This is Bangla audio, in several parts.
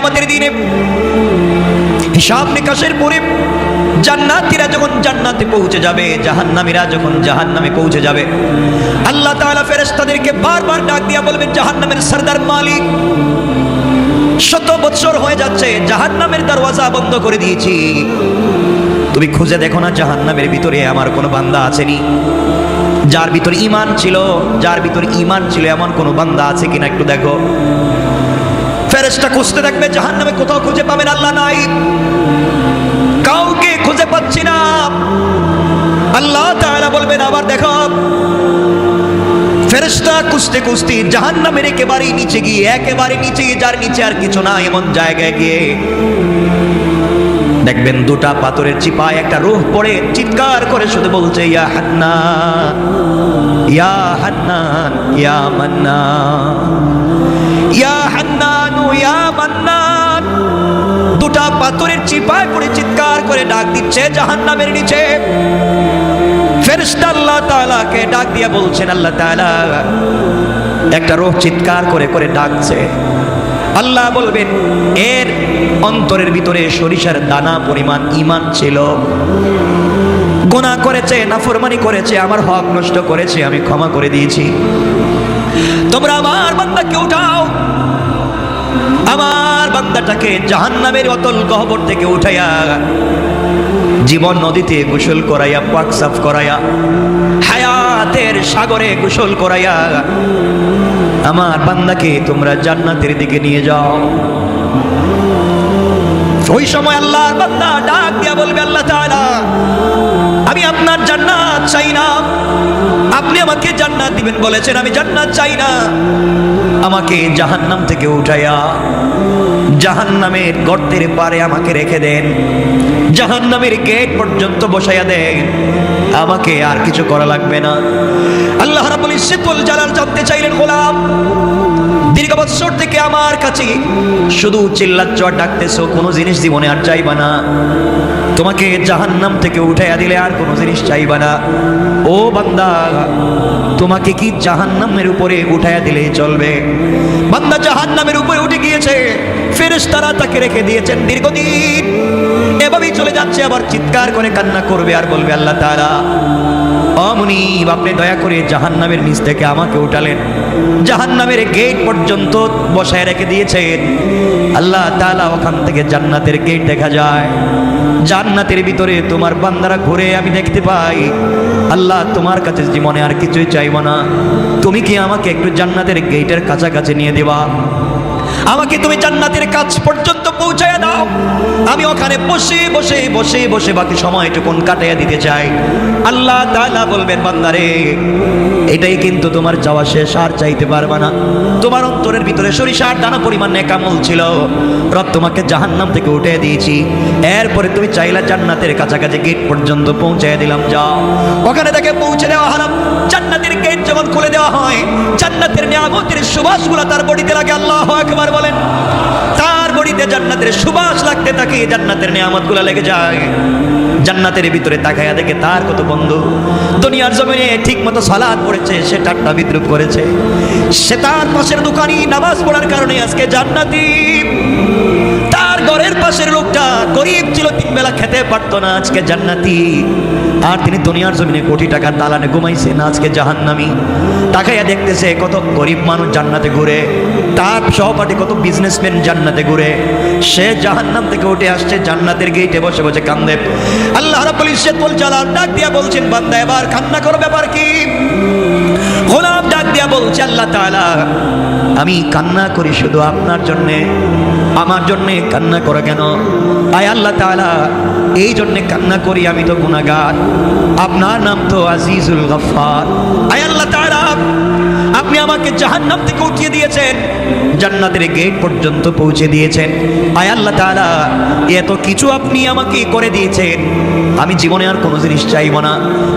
আমাদের দিনে হিসাব নিকাশের পরে জান্নাতীরা যখন জান্নাতে পৌঁছে যাবে, জাহান্নামীরা যখন জাহান্নামে পৌঁছে যাবে, আল্লাহ তাআলা ফেরেশতাদেরকে বারবার ডাক দিয়া বলবেন, জাহান্নামের সরদার মালিক, শত বৎসর হয়ে যাচ্ছে, জাহান্নামের দরওয়াজা বন্ধ করে দিয়েছি। তুমি খুঁজে দেখো না, জাহান্নামের ভিতরে আমার কোনো বান্দা আছেনি। যার ভিতর ইমান ছিল, যার ভিতর ইমান ছিল, এমন কোনো বান্দা আছে কিনা একটু দেখো। ফেরেশতা খুঁজতে থাকবে জাহান্নামে কোথাও খুঁজে পাবেন আল্লাহ নাই। কাউকে খুঁজে পাচ্ছি না। আল্লাহ তাআলা বলবেন, আবার দেখো। ফেরেশতা কুস্তে কুস্তি জাহান্নামের একেবারেই নিচে গিয়ে, একেবারে নিচে গিয়ে, যার নিচে আর কিছু না, এমন জায়গায় গিয়ে দেখবেন দুটা পাথরের চিপায় একটা রূহ পড়ে, চিৎকার করে শুধু বলছে, ইয়া হান্নান ইয়া হান্নান ইয়া হান্নান ইয়া মান্নান দুটা পাথরের চিপায় পড়ে চিৎকার করে ডাক দিচ্ছে জাহান্নামের নিচে। তাআলাকে ডাক দিয়ে বলছেন, আল্লাহ তাআলা, একটা রোহ চিৎকার করে করে ডাকছে। আল্লাহ বলবেন, এর অন্তরের ভিতরে সরিষার দানা পরিমাণ ইমান ছিল। করেছে, নাফরমানি করেছে, আমার হক নষ্ট করেছে, আমি ক্ষমা করে দিয়েছি। তোমরা আমার বান্দাকে উঠাও। আমার বান্দাটাকে জাহান্নামের অতল গহবর থেকে উঠাইয়া জীবন নদীতে গোসল করাইয়া, পাক সাফ করাইয়া, হায়াতের সাগরে গোসল করাইয়া, আমার বান্দাকে তোমরা জান্নাতের দিকে নিয়ে যাও। ওই সময় আল্লাহর বান্দা ডাক দিয়া বলবে, আল্লাহ তাআলা আপনার জান্নাত চাই না। আপনি আমাকে জান্নাত দিবেন বলেছেন, আমি জান্নাত চাই না। আমাকে জাহান্নাম থেকে উঠাইয়া জাহান্নামের গর্তের পারে আমাকে রেখে দেন। জাহান্নামের গেট পর্যন্ত বসাইয়া দেন। আমাকে আর কিছু করা লাগবে না। আল্লাহ রাব্বুল ইজ্জতুল জালাল জানতে চাইলেন, গোলাম। দীর্ঘ বৎসর থেকে আমার কাছে শুধু চিল্লাচ্ছ আর ডাকতেছো, কোনো জিনিস জীবনে আর চাইবা না। তোমাকে জাহান্নাম থেকে উঠাইয়া দিলে আর কোনো জিনিস চাইবা না। ও বান্দা, তোমাকে কি জাহান্নামের উপরে উঠাইয়া দিলে চলবে? বান্দা জাহান্নামের উপরে উঠে গিয়েছে ফেরেস তারা তাকে রেখে দিয়েছেন দীর্ঘদিন। এভাবেই চলে যাচ্ছে, আবার চিৎকার করে কান্না করবে আর বলবে আল্লাহ তাআলা। অমনিব আপনি দয়া করে জাহান্নামের নিচ থেকে আমাকে উঠালেন। জাহান্নামের গেট পর্যন্ত বসায় রেখে দিয়েছেন। আল্লাহ তালা ওখান থেকে জান্নাতের গেট দেখা যায়। জান্নাতের ভিতরে তোমার বান্দারা ঘুরে আমি দেখতে পাই। আল্লাহ তোমার কাছে জীবনে আর কিছুই চাইব না। তুমি কি আমাকে একটু জান্নাতের গেটের কাছাকাছি নিয়ে দেবা? আমাকে তুমি জান্নাতের কাছ পর্যন্ত পৌঁছায় দাও। আমি ওখানে বসে বসে বসে বসে বাকি সময়টুকুন কাটাইয়া দিতে চাই। আল্লাহ তাআলা বলবেন, বান্দারে, এটাই কিন্তু তোমার চাওয়া শেষ, আর চাইতে পারবা না। তোমার অন্তরের ভিতরে সরিষার দানা পরিমাণ নেকামল ছিল। রব তোমাকে জাহান্নাম থেকে উঠে দিয়েছি। এরপরে তুমি চাইলা জান্নাতের কাছাকাছি গেট পর্যন্ত পৌঁছায় দিলাম, যাও। ওখানে তাকে পৌঁছে দেওয়া হলাম জান্নাতের গেট যখন খুলে দেওয়া হয়, জান্নাতের নিয়ামতের সুবাসগুলো তার বডিতে লাগে। আল্লাহ একবার বলেন, তার বডিতে জান্নাতের সুবাস লাগতে থাকে, জান্নাতের নিয়ামতগুলো লেগে যায়। জান্নাতের ভিতরে তাকায়া দেখে তার কত বন্ধু। দুনিয়ার জমিনে ঠিক মতো সালাদ পড়েছে, সে ঠাট্টা বিদ্রুপ করেছে। সে তার পাশের দোকানি নামাজ পড়ার কারণে আজকে জান্নাতি। তার ঘরের পাশের লোকটা গরিব ছিল, তিন বেলা খেতে পারতো না, আজকে জান্নাতি। আর তিনি দুনিয়ার জমিনে কোটি টাকার দালানে ঘুমাইছেন আজকে জাহান্নামি। তাকাইয়া দেখতেছে কত গরিব মানুষ জান্নাতে ঘুরে। তার সহপাঠী কত বিজনেসম্যান জান্নাতে ঘুরে। সে জাহান্নাম থেকে উঠে আসছে, জান্নাতের গেটে বসে বসে কান্দে। আল্লাহ রাব্বুল ইজ্জতুল জালাল ডাক দিয়া বলছেন, বান্দা, এবার কান্না করো ব্যাপার কি? গোলাম ডাক দিয়া বলছে, আল্লাহ তাআলা, আমি কান্না করি শুধু আপনার জন্যে। আমার জন্যে কান্না করো কেন? আয় আল্লাহ তাআলা, এই জন্যে কান্না করি, আমি তো গুনাহগার। আপনার নাম তো আজিজুল গফফার। আয় আল্লাহ আপনি আমাকে জাহান্নাম থেকে উঠিয়ে দিয়েছেন। জান্নাতের গেট পর্যন্ত পৌঁছে দিয়েছেন। আয় আল্লাহ তাআলা, এত কিছু আপনি আমাকে করে দিয়েছেন। আমি জীবনে আর কোনো জিনিস চাইব না।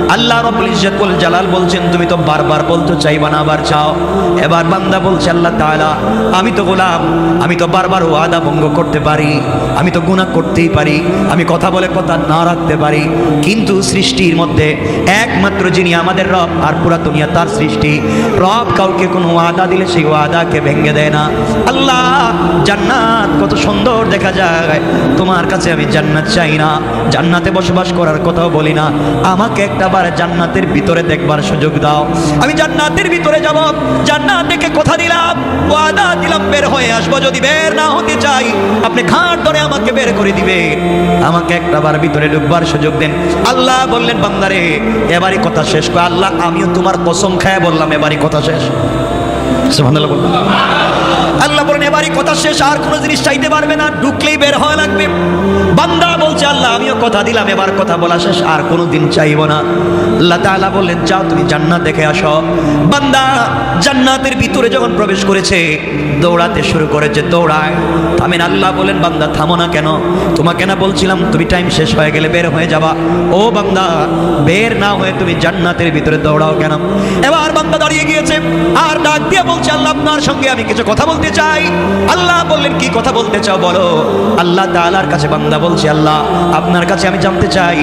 আল্লাহ রব্বুল ইজ্জতুল জালাল বলছেন, তুমি তো বারবার বলতে চাইবা না, আবার চাও। এবার বান্দা বলছে, আল্লাহ তাআলা, আমি তো গোলাম, আমি তো বারবার ওয়াদা ভঙ্গ করতে পারি, আমি তো গুনাহ করতেই পারি, আমি কথা বলে কথা না রাখতে পারি। কিন্তু সৃষ্টির মধ্যে একমাত্র একমাত্র যিনি আমাদের রব, আর পুরা দুনিয়া তার সৃষ্টি। রব কাউকে কোনো ওয়াদা দিলে সেই ওয়াদাকে ভেঙে দেয় না। আল্লাহ, জান্নাত কত সুন্দর দেখা যায়। তোমার কাছে আমি জান্নাত চাই না। জান্নাতে বসবাস করার কথাও বলি না। আমাকে একটা বার জান্নাতের ভিতরে দেখবার সুযোগ দাও। আমি জান্নাতের ভিতরে যাব। জান্নাত দেখে কথা দিলাম। ওয়াদা দিলাম, বের হয়ে আসব। যদি বের না হতে চাই, আপনি খাট ধরে আমাকে বের করে দিবে আমাকে একটা বার ভিতরে ঢুকবার সুযোগ দেন। আল্লাহ বললেন, বান্দারে, এবারই কথা শেষ করে। আল্লাহ আমিও তোমার কসম খায় বললাম এবারই কথা শেষ। সুবহানাল্লাহ বললাম আল্লাহ বলেন, এবারই কথা শেষ, আর কোনো জিনিস চাইতে পারবে না, ঢুকলেই বের হওয়া লাগবে। বান্দা বলছে, আল্লাহ, আমিও কথা দিলাম, এবার কথা বলা শেষ, আর কোনো দিন চাইব না। আল্লাহ তাআলা বললেন, যাও, তুমি জান্নাত দেখে আসো। বান্দা জান্নাতের ভিতরে যখন প্রবেশ করেছে, দৌড়াতে শুরু করেছে, দৌড়ায়, থামেন। আল্লাহ বলেন, বান্দা, থামো না কেন? তোমাকে না বলছিলাম, তুমি টাইম শেষ হয়ে গেলে বের হয়ে যাবা। ও বান্দা, বের না হয়ে তুমি জান্নাতের ভিতরে দৌড়াও কেন? এবার বান্দা দাঁড়িয়ে গিয়েছে, আর ডাক দিয়ে বলছে, আল্লাহ, আপনার সঙ্গে আমি কিছু কথা বলতে চাই। আল্লাহ বললেন, কি কথা বলতে চাও বলো? আল্লাহ তাআলার কাছে বান্দা বলছে, আল্লাহ, আপনার কাছে আমি জানতে চাই,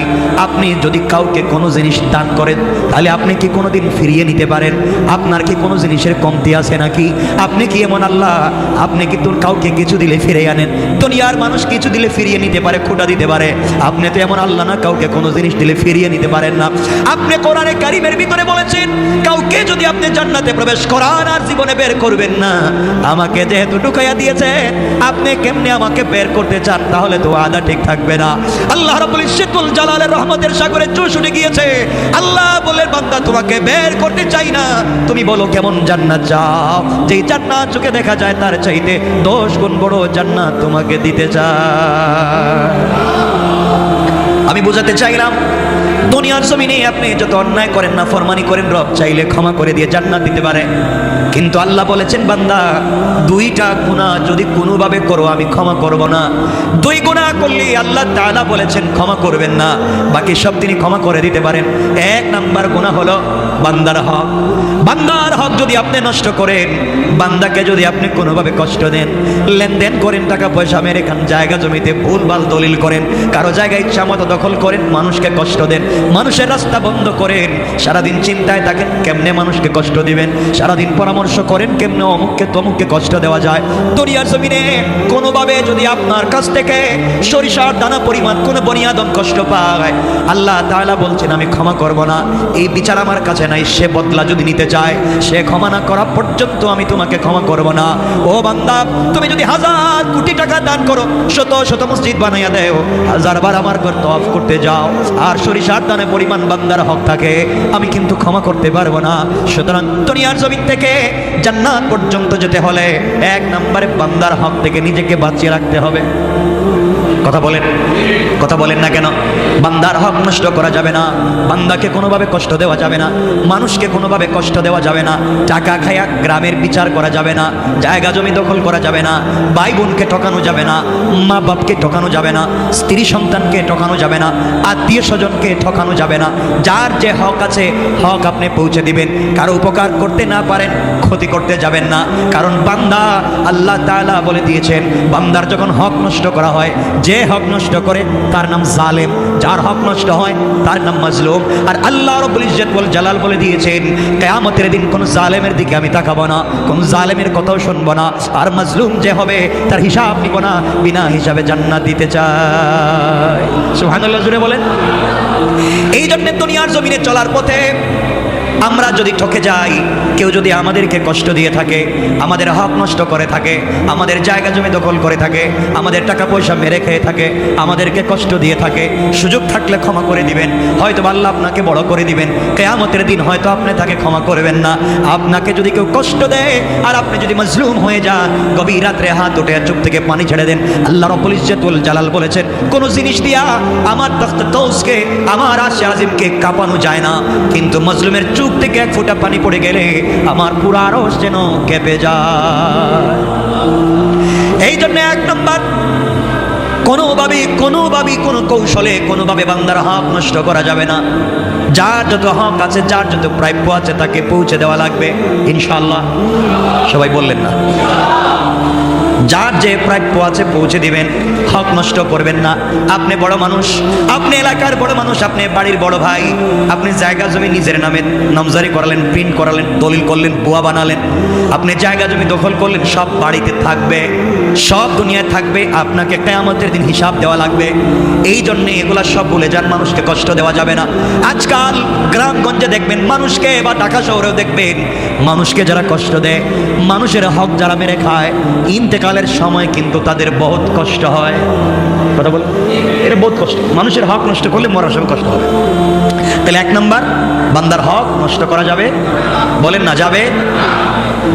আপনি যদি কাউকে কোনো জিনিস দান করেন, তাহলে আপনি কি কোনোদিন ফিরিয়ে নিতে পারেন? আপনার কি কোনো জিনিসের কমতি আছে নাকি? আপনি কি এমন আল্লাহ? আপনি কি তোর কাউকে কিছু দিলে ফিরে আনেন। দুনিয়ার মানুষ কিছু দিলে ফিরিয়ে নিতে পারে, খোটা দিতে পারে। আপনি তো এমন আল্লাহ না, কাউকে কোনো জিনিস দিলে ফিরিয়ে নিতে পারেন না। আপনি কোরআনে কারিমের ভিতরে বলেছেন, কাউকে যদি আপনি জান্নাতে প্রবেশ করান, আর জীবনে বের করবেন না, আমাকে যেহেতু ঢুকাইয়া দিয়েছে, আপনি কেমনে আমাকে বের করতে চান? তাহলে তো আদা ঠিক থাকবে না। আল্লাহ রাব্বুল ইজ্জতুল জালালের রহমতের সাগরে জোশ উঠে গিয়েছে। আল্লাহ বলেন বান্দা, তোমাকে বের করতে চাই না। তুমি বলো, কেমন জান্নাত চাও? যেই জান্নাত চোখে দেখা যায়, তার চাইতে দশ গুণ বড় জান্নাত তোমাকে দিতে চায় আমি বোঝাতে চাইলাম দুনিয়ার জমিনে আপনি যত অন্যায় করেন না, ফরমানি করেন, রব চাইলে ক্ষমা করে দিয়ে জান্নাত দিতে পারে। কিন্তু আল্লাহ বলেছেন, বান্দা, দুইটা গুণা যদি কোনোভাবে করো, আমি ক্ষমা করব না। দুই গুণা করলে আল্লাহ তাআলা বলেছেন, ক্ষমা করবেন না। বাকি সব তিনি ক্ষমা করে দিতে পারেন। এক নাম্বার গুনাহ হলো বান্দার হক। বান্দার হক যদি আপনি নষ্ট করেন, বান্দাকে যদি আপনি কোনোভাবে কষ্ট দেন, লেনদেন করেন টাকা পয়সা মেরে খান, জায়গা জমিতে ভুলভাল দলিল করেন, কারও জায়গায় ইচ্ছা মতো দখল করেন, মানুষকে কষ্ট দেন মানুষের রাস্তা বন্ধ করেন। সারাদিন চিন্তায় থাকেন, কেমনে মানুষকে কষ্ট দিবেন? সারাদিন পরামর্শ করেন, কেমনে অমুককে তমুককে কষ্ট দেওয়া যায়? দরিয়ার জমিনে কোনোভাবে যদি আপনার কাছ থেকে সরিষার দানা পরিমাণ কোনো বনিয়াদন কষ্ট পায়, আল্লাহ তাআলা বলছেন, আমি ক্ষমা করব না। এই বিচার আমার কাছে নাই, সে বদলা যদি নিতে চায়, সে ক্ষমা না করা পর্যন্ত আমি তোমাকে ক্ষমা করব না। ও বান্দা, তুমি যদি হাজার কোটি টাকা দান করো, শত শত মসজিদ বানাইয়া দেও, হাজার বার আমার ঘর তফ করতে যাও, আর সরিষার দানে পরিমাণ বান্দার হক থাকে, আমি কিন্তু ক্ষমা করতে পারব না। সুতরাং দুনিয়ার জমিন থেকে জান্নাত পর্যন্ত যেতে হলে এক নম্বরে বান্দার হক থেকে নিজেকে বাঁচিয়ে রাখতে হবে। কথা বলেন কথা বলেন না কেন? বান্দার হক নষ্ট করা যাবে না, বান্দাকে কোনোভাবে কষ্ট দেওয়া যাবে না, মানুষকে কোনোভাবে কষ্ট দেওয়া যাবে না, টাকা খায়া গ্রামের বিচার করা যাবে না, জায়গা জমি দখল করা যাবে না ভাই বোনকে ঠকানো যাবে না মা বাপকে ঠকানো যাবে না, স্ত্রী সন্তানকে ঠকানো যাবে না, আত্মীয় স্বজনকে ঠকানো যাবে না, যার যে হক আছে, হক আপনি পৌঁছে দিবেন। কারও উপকার করতে না পারেন, ক্ষতি করতে যাবেন না, কারণ বান্দা আল্লাহ তাআলা বলে দিয়েছেন, বান্দার যখন হক নষ্ট করা হয়, যে হক নষ্ট করে, তার নাম জালেম। যার হক নষ্ট হয়, তার নাম মাজলুম। আর আল্লাহ রব্বুল ইজ্জত বল জালাল বলে দিয়েছেন, কিয়ামতের দিন কোন জালেমের দিকে আমি তাকাবো না, কোন জালেমের কথাও শুনব না। আর মাজলুম যে হবে, তার হিসাব নিব না, বিনা হিসাবে জান্নাত দিতে চাই। সুবহানাল্লাহ জুড়ে বলেন। এই জন্য দুনিয়ার জমিনে চলার পথে আমরা যদি ঠকে যাই, কেউ যদি আমাদেরকে কষ্ট দিয়ে থাকে, আমাদের হক নষ্ট করে থাকে, আমাদের জায়গা জমি দখল করে থাকে, আমাদের টাকা পয়সা মেরে খেয়ে থাকে, আমাদেরকে কষ্ট দিয়ে থাকে, সুযোগ থাকলে ক্ষমা করে দিবেন। হয়তো আল্লাহ আপনাকে বড় করে দিবেন। কেয়ামতের দিন হয়তো আপনি তাকে ক্ষমা করবেন না। আপনাকে যদি কেউ কষ্ট দেয়, আর আপনি যদি মজলুম হয়ে যান, গভীর রাত্রে হাত উঠে চোখ থেকে পানি ছেড়ে দেন। আল্লাহ রব্বুল ইজ্জতুল জালাল বলেছেন, কোন জিনিস দিয়া আমার তখত কৌসকে আমার আশে আজিমকে কাঁপানো যায় না। কিন্তু মজলুমের চুপ থেকে এক ফোঁটা পানি পড়ে গেলে আমার পুরো আরস যেন কেঁপে যায়। এই জন্য এক নম্বর কোনোভাবে কোনোভাবে কোনো কৌশলে, কোনোভাবে বান্দার হক নষ্ট করা যাবে না। যার যত হক আছে, যার যত প্রাপ্য আছে, তাকে পৌঁছে দেওয়া লাগবে ইনশাল্লাহ সবাই বললেন না? যার যে প্রাপ্য আছে পৌঁছে দিবেন। হক নষ্ট করবেন না। আপনি বড় মানুষ, আপনি এলাকার বড় মানুষ, আপনি বাড়ির বড় ভাই, আপনি জায়গা জমি নিজের নামে নামজারি করালেন প্রিন্ট করালেন, দলিল করলেন, বুয়া বানালেন। আপনি জায়গা জমি দখল করলেন, সব বাড়িতে থাকবে, সব দুনিয়ায় থাকবে, আপনাকে কেয়ামতের দিন হিসাব দেওয়া লাগবে। এই জন্যে এগুলা সব ভুলে যান, মানুষকে কষ্ট দেওয়া যাবে না। আজকাল গ্রামগঞ্জে দেখবেন, মানুষকে বা ঢাকা শহরেও দেখবেন, মানুষকে যারা কষ্ট দেয়, মানুষের হক যারা মেরে খায় ইন্তেকালের সময় কিন্তু তাদের বহুত কষ্ট হয়। কথা বলে। এটা বহুত কষ্ট। মানুষের হক নষ্ট করলে মরার সময় কষ্ট হবে। তাহলে এক নম্বর, বান্দার হক নষ্ট করা যাবে। বলেন না, যাবে।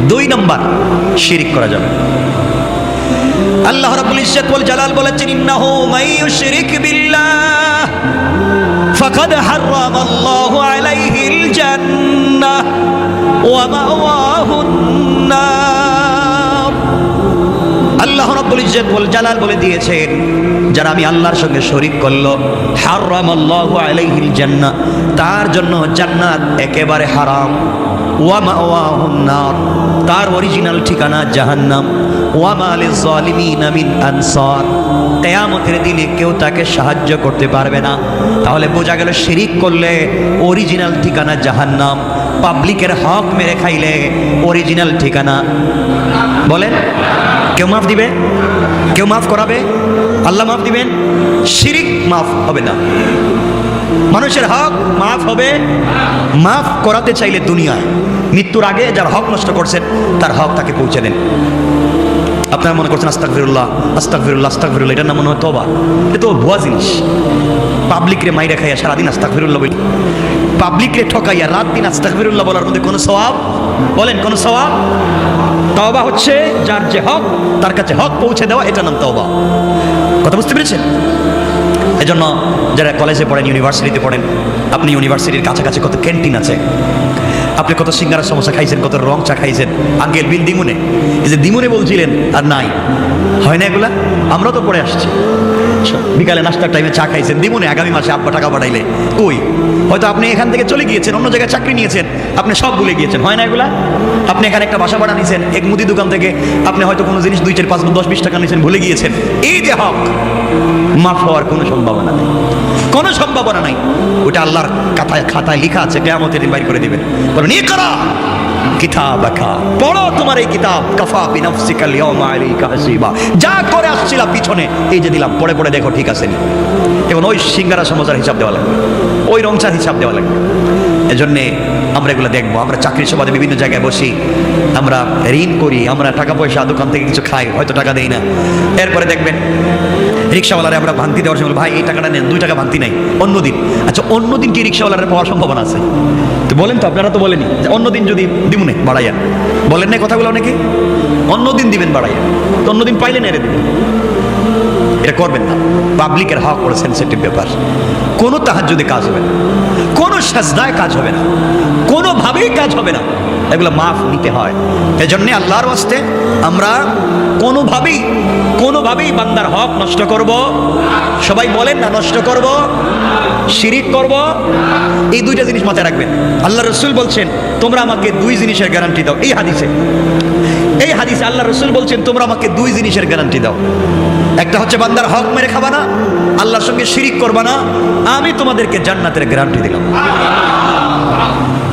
দুই নম্বর, শিরিক করা যাবে। আল্লাহ রাব্বুল ইজ্জত ওয়াল জালাল বলেছেন, ইন্নাহু ইউশরিক বিল্লাহ, ফাকাদ হারাম আল্লাহু আলাইহিল জান্নাহ ওয়া মাওয়াহুন নার। আল্লাহ রাব্বুল ইজ্জত ওয়াল জালাল বলে দিয়েছেন, যারা আমি আল্লাহর সঙ্গে শরীক করল হারাম আল্লাহু আলাইহিল জান্নাত তার জন্য জান্নাত একেবারে হারাম। ওয়া মাওয়াহুন নার, তার অরিজিনাল ঠিকানা জাহান্নাম। ওয়া মালিজ জালিমিন মিন আনসার, কিয়ামতের দিনে কেউ তাকে সাহায্য করতে পারবে না। তাহলে বোঝা গেল শিরিক করলে অরিজিনাল ঠিকানা জাহান্নাম, পাবলিকের হক মেরে খাইলে অরিজিনাল ঠিকানা। বলেন? কেউ মাফ দিবে? কেউ মাফ করাবে? আল্লাহ মাফ দিবেন? শিরিক মাফ হবে না। মানুষের হক মাফ হবে। মাফ করাতে চাইলে দুনিয়ায়। মৃত্যুর আগে যার হক নষ্ট করছেন, তার হক তাকে পৌঁছে দেন। আপনারা মনে করছেন আস্তাক ফিরুল্লাহ আস্তাক ফিরুল্লাহ আস্তাক ফিরুল্লাহ এটার নাম মনে হয় তোবা এ তো ভুয়া জিনিস। পাবলিকরে মাইরা খাইয়া সারাদিন আস্তাক ফিরুল্লাহ বলি। পাবলিকরে ঠকাইয়া রাত দিন আস্তাক ফিরুল্লাহ বলার মধ্যে কোনো সওয়াব বলেন, কোন সবাব তওবা হচ্ছে যার যে হক, তার কাছে হক পৌঁছে দেওয়া এটা নাম তওবা। কথা বুঝতে পেরেছেন? এই জন্য যারা কলেজে পড়েন, ইউনিভার্সিটিতে পড়েন, আপনি ইউনিভার্সিটির কাছাকাছি কত ক্যান্টিন আছে? আপনি কত সিঙ্গারা সমস্যা খাইছেন, কত রং চা খাইছেন? আঙ্কেল, বিল দিমুনে। এই যে দিমুনে বলছিলেন, আর নাই। হয় না এগুলা? আমরাও তো পড়ে আসছি। বিকালে নাস্তার টাইমে চা খাইছেন। দিমুনে, আগামী মাসে আব্বা টাকা পাঠাইলে। কই? হয়তো আপনি এখান থেকে চলে গিয়েছেন, অন্য জায়গায় চাকরি নিয়েছেন। আপনি সব ভুলে গিয়েছেন। হয় না এগুলা? আপনি এখানে একটা বাসা ভাড়া নিয়েছেন এক মুদি দোকান থেকে। আপনি হয়তো কোনো জিনিস দুই, চার, পাঁচ, দশ, বিশ টাকা নিয়েছেন ভুলে গিয়েছেন। এই যে হক, মাফ হওয়ার কোনো সম্ভাবনা নেই। কোনো সম্ভাবনা নাই। ওটা আল্লাহর খাতায় খাতায় লেখা আছে, কেয়ামতের দিন বাইর করে দিবেন। বলো নিয়ে করা। কিতাব পড়ো তোমার এই কিতাব। কাফা বিনাফসিকা লিয়াউমা আলাইকা হাসিবা। যা করে আসছিলা পিছনে, এই যে দিলাম, পড়ে পড়ে দেখো, ঠিক আছে এবং ওই সিঙ্গারা সমোসার হিসাব দেওয়া লাগবে। ওই রংচার হিসাব দেওয়া লাগবে। এজন্যে আমরা এগুলো দেখব। আমরা চাকরির সুবাদে বিভিন্ন জায়গায় বসি। আমরা ঋণ করি, আমরা টাকা পয়সা, দোকান থেকে কিছু খাই, হয়তো টাকা দেই না। এরপরে দেখবেন, রিক্সাওয়ালারে আমরা ভান্তি দেওয়ার সময় ভাই, এই টাকাটা নেন, দুই টাকা ভান্তি নাই অন্যদিন আচ্ছা অন্যদিন কি রিক্সাওয়ালারে পাওয়ার সম্ভাবনা আছে? তো বলেন তো, আপনারা তো বলেনি যে অন্যদিন যদি দিমুনে বাড়াইয়া বলেন না কথাগুলো অনেকে? অন্যদিন দিবেন বাড়াইয়া তো অন্যদিন পাইলেন নেড়ে দিবেন। এটা করবেন না। পাবলিকের হক বড় সেন্সিটিভ ব্যাপার। কোনো তাহার যদি কাজ হবে না। কোনো সাজদায় কাজ হবে না। কোনোভাবেই কাজ হবে না। এগুলো মাফ নিতে হয়। এজন্য আল্লাহর ওয়াস্তে আমরা কোনোভাবেই কোনোভাবেই বান্দার হক নষ্ট করব। সবাই বলেন না, নষ্ট করব, শিরিক করব। এই দুইটা জিনিস মাথায় রাখবেন। আল্লাহ রসুল বলছেন, তোমরা আমাকে দুই জিনিসের গ্যারান্টি দাও। এই হাদিসে। এই হাদিসে আল্লাহ রসুল বলছেন, তোমরা আমাকে দুই জিনিসের গ্যারান্টি দাও। একটা হচ্ছে বান্দার হক মেরে খাবা না, আল্লাহর সঙ্গে শিরিক করবা না, আমি তোমাদেরকে জান্নাতের গ্যারান্টি দিলাম।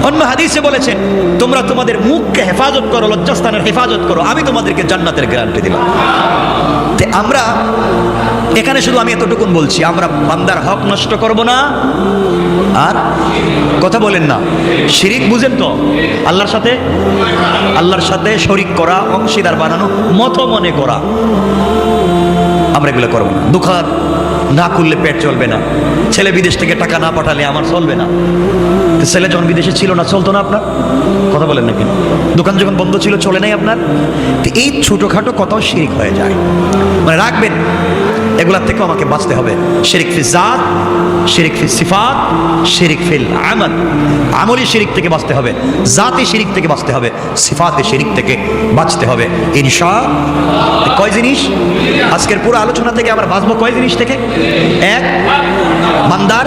অন্য হাদিসে বলেছেন তোমরা তোমাদের মুখকে হেফাজত করো, লজ্জাস্থানের হেফাজত করো, আমি তোমাদেরকে জান্নাতের গ্যারান্টি দিলাম। আমরা, এখানে শুধু আমি এতটুকুন বলছি, আমরা বান্দার হক নষ্ট করব না, আর কথা বলেন না। শিরিক বুঝেন তো, আল্লাহর সাথে আল্লাহর সাথে শরিক করা, অংশীদার বানানো মতো মনে করা। আমরা এগুলো করব না। দোকান না করলে পেট চলবে না। ছেলে বিদেশ থেকে টাকা না পাঠালে আমার চলবে না। ছেলে যখন বিদেশে ছিল না, চলতো না আপনার? কথা বলেন না কিন্তু দোকান যখন বন্ধ ছিল, চলে নাই আপনার? তো এই ছোটোখাটো কথাও শিরিক হয়ে যায়। মানে রাখবেন। এগুলার থেকেও আমাকে বাঁচতে হবে। শিরিক ফি জাত, শিরিক ফি সিফাত, শিরিক ফিল আমল। আমলি শিরিক থেকে বাঁচতে হবে, জাতি শিরিক থেকে বাঁচতে হবে, সিফাতে শিরিক থেকে বাঁচতে হবে। ইনশা কয় জিনিস? আজকের পুরো আলোচনা থেকে আমরা বাঁচবো কয় জিনিস থেকে? এক বান্দার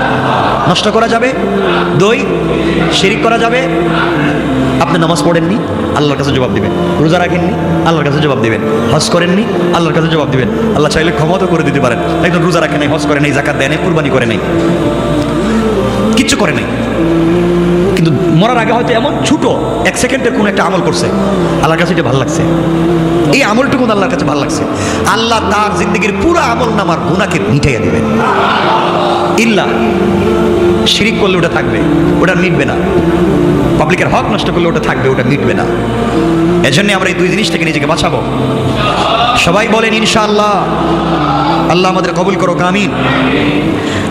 নষ্ট করা যাবে। দুই, শিরিক করা যাবে। আপনি নামাজ পড়েননি? আল্লাহর কাছে জবাব দিবেন। রোজা রাখেননি, আল্লাহর কাছে জবাব দিবেন। হজ করেননি, আল্লাহর কাছে জবাব দিবেন। আল্লাহ চাইলে ক্ষমতা করে দিতে পারেন। একজন রোজা রাখে নাই, হজ করে নাই জাকাত দেয় নাই, কুরবানি করে নাই। কিচ্ছু করে নাই। কিন্তু মরার আগে হয়তো এমন ছোট এক সেকেন্ডের কোনো একটা আমল করছে। আল্লাহর কাছে এটা ভালো লাগছে। এই আমলটুকু আল্লাহর কাছে ভালো লাগছে। আল্লাহ তার জিন্দগির পুরো আমল নামার গুণাকে মিটাইয়া দেবেন। ইল্লা শিরিক করলে ওটা থাকবে, ওটা মিটবে না। পাবলিকের হক নষ্ট করলে ওটা থাকবে, ওটা মিটবে না। এজন্য আমরা এই দুই জিনিস থেকে নিজেকে বাঁচাবো। সবাই বলেন, ইনশাআল্লাহ। আল্লাহ আমাদের কবুল করো কামিন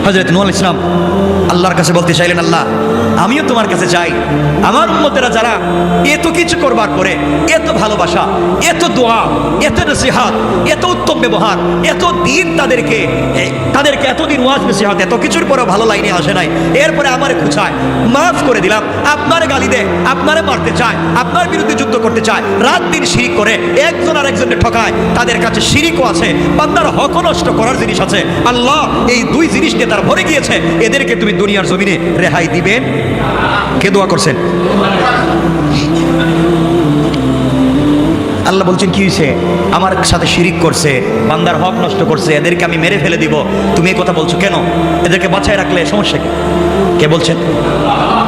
হজরত নুয়াল ইসলাম আল্লাহর কাছে বলতে চাইলেন, আল্লাহ, আমিও তোমার কাছে চাই। আমার উম্মতেরা যারা এত কিছু করবার পরে, এত ভালোবাসা, এত দোয়া, এত নসিহাত, এত উত্তম ব্যবহার, এত দিন তাদেরকে তাদেরকে এতদিন ওয়াজ, নসিহাত, এত কিছুর পরে ভালো লাইনে আসে নাই। এরপরে আমারে খুঁচায়, মাফ করে দিলাম। আপনারে গালি দেয়, আপনারে মারতে চায়, আপনার বিরুদ্ধে যুদ্ধ করতে চায়। রাত দিন শিরিক করে, একজন আর একজনকে ঠকায়। তাদের কাছে শিরিকও আছে, বান্দার হক নষ্ট করার জিনিস আছে। আল্লাহ, এই দুই জিনিস নিয়ে তার ভরে গিয়েছে। এদেরকে তুমি দুনিয়ার জমিনে রেহাই দিবেন? কে দোয়া করছেন? আল্লাহ বলছেন, কি হয়েছে আমার সাথে শিরিক করছে, বান্দার হক নষ্ট করছে, এদেরকে আমি মেরে ফেলে দিব। তুমি এই কথা বলছো কেন? এদেরকে বাঁচায় রাখলে সমস্যা কি? কে বলছেন?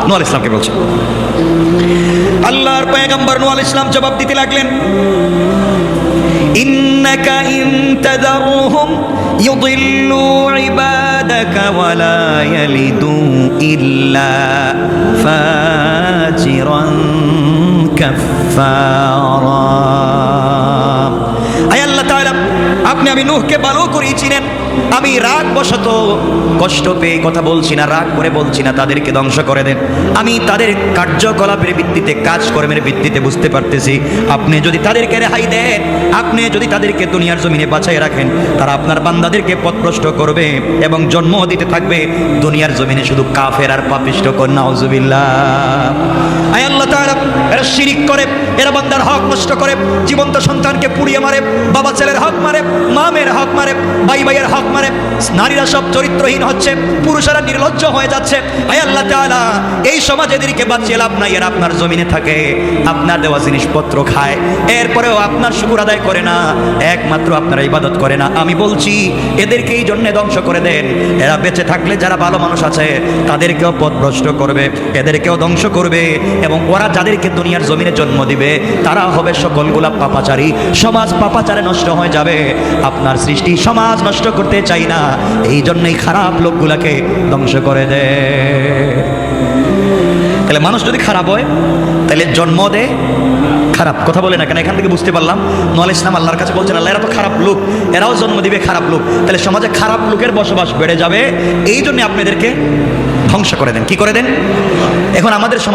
নোয়াল ইসলামকে বলছেন? আল্লাহর পয়গম্বর নোয়াল ইসলাম জবাব দিতে লাগলেন, ইন্নাকা ইন তাদারুহুম ইউদিল্লু ইবা عبادك ولا يلدوا إلا فاجرا كفارا আয় আল্লাহ তাআলা আপনি আমি নূহকে ভালো করিয়েছিলেন আমি রাগ বশত কষ্ট পেয়ে কথা বলছি না, রাগ করে বলছি না, তাদেরকে ধ্বংস করে দেন। আমি তাদের কার্যকলাপের ভিত্তিতে, কাজকর্মের ভিত্তিতে বুঝতে পারতেছি, আপনি যদি তাদেরকে রেহাই দেন, আপনি যদি তাদেরকে দুনিয়ার জমিনে বাঁচাই রাখেন, তারা আপনার বান্দাদেরকে পথভ্রষ্ট করবে এবং জন্ম দিতে থাকবে। দুনিয়ার জমিনে শুধু কাফের আর পাপিষ্ট কন্যা হজুবিল্লাহ আয় তাআলা, এরা শিরিক করে, এরা বান্দার হক নষ্ট করে, জীবন্ত সন্তানকে পুড়িয়ে মারে, বাবা ছেলের হক মারে, মা মেয়ের হক মারে ভাই ভাইয়ের হক মারে নারীরা সব চরিত্রহীন হচ্ছে, পুরুষেরা নির্লজ্জ হয়ে যাচ্ছে। আয় আল্লাহ তাআলা, এই সমাজ এদেরকে বাঁচিয়ে লাভ নাই, এরা আপনার জমিনে থাকে, আপনার দেওয়া জিনিসপত্র খায়, এরপরেও আপনার শুকুর আদায় করে না, একমাত্র আপনারা ইবাদত করে না। আমি বলছি এদেরকে এই জন্য ধ্বংস করে দেন। এরা বেঁচে থাকলে যারা ভালো মানুষ আছে, তাদেরকেও পথভ্রষ্ট করবে, এদেরকেও ধ্বংস করবে, এবং ওরা যাদেরকে দুনিয়ার জমিনে জন্ম দিবে, তারা হবে সকলগুলা পাপাচারী। সমাজ পাপাচারে নষ্ট হয়ে যাবে, আপনার সৃষ্টি সমাজ নষ্ট করতে চাই না, এই জন্যই খারাপ লোকগুলাকে ধ্বংস করে দেয় তাহলে মানুষ যদি খারাপ হয়, তাহলে জন্ম দেয় খারাপ কথা বলে না কেন? এখান থেকে বুঝতে পারলাম। নোয়াল ইসলাম আল্লাহর কাছে বলছেন, আল্লাহ, এরা তো খারাপ লোক। এরাও জন্ম দিবে খারাপ লোক। তাহলে সমাজে খারাপ লোকের বসবাস বেড়ে যাবে। এই জন্য আপনাদেরকে ধ্বংস করে দেন। কি করে দেন? এখন আমাদের সমাজ